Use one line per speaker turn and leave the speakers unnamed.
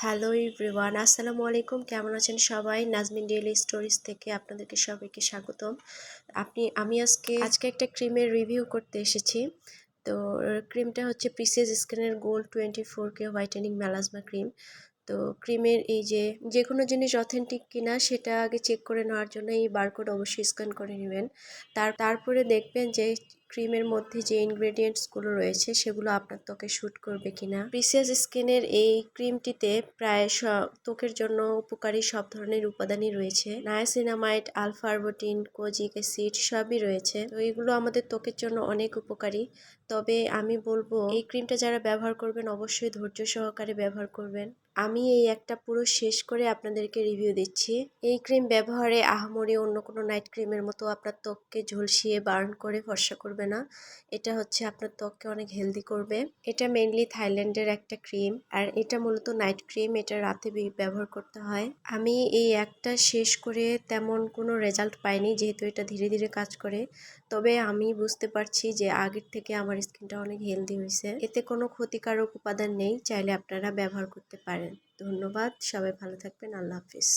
Hello everyone আসসালামু আলাইকুম। কেমন আছেন সবাই? নাজমিন ডেইলি স্টোরিজ থেকে আপনাদেরকে সবাইকে স্বাগতম। আপনি, আমি আজকে আজকে একটা ক্রিমের রিভিউ করতে এসেছি। তো, ক্রিমটা হচ্ছে প্রিসিয়াস স্কিনের gold twenty four K whitening melasma cream তো, ক্রিমের এই যে যে কোনো জিনিস অথেন্টিক কিনা সেটা আগে চেক করে নেওয়ার জন্য এই বারকোড অবশ্যই স্ক্যান করে নেবেন। তার, তারপরে দেখবেন যে ক্রিমের মধ্যে যে ইনগ্রেডিয়েন্টসগুলো রয়েছে, সেগুলো আপনার ত্বকে শ্যুট করবে কিনা। প্রিসিয়াস স্কিনের এই ক্রিমটিতে প্রায় ত্বকের জন্য উপকারী সব ধরনের উপাদানই রয়েছে। নায়াসিনামাইড আলফারবোটিন কোজিক অ্যাসিড সবই রয়েছে। তো এগুলো আমাদের ত্বকের জন্য অনেক উপকারী। তবে আমি বলব, এই ক্রিমটা যারা ব্যবহার করবেন, অবশ্যই ধৈর্য সহকারে ব্যবহার করবেন। আমি এই একটা পুরো শেষ করে আপনাদেরকে রিভিউ দিচ্ছি। এই ক্রিম ব্যবহারে আহামরি অন্য কোনো নাইট ক্রিমের মতো আপনার ত্বককে ঝলসিয়ে বার্ন করে ফর্সা করবে না। এটা হচ্ছে আপনার ত্বককে অনেক হেলদি করবে। এটা মেনলি থাইল্যান্ডের একটা ক্রিম আর এটা মূলত নাইট ক্রিম এটা রাতে ব্যবহার করতে হয়। আমি এই একটা শেষ করে তেমন কোনো রেজাল্ট পাইনি, যেহেতু এটা ধীরে ধীরে কাজ করে। তবে আমি বুঝতে পারছি যে আগের থেকে আমার স্কিনটা অনেক হেলদি হয়েছে এতে কোনো ক্ষতিকারক উপাদান নেই, চাইলে আপনারা ব্যবহার করতে পারেন। ধন্যবাদ, সবাই ভালো থাকবেন, আল্লাহ হাফিজ।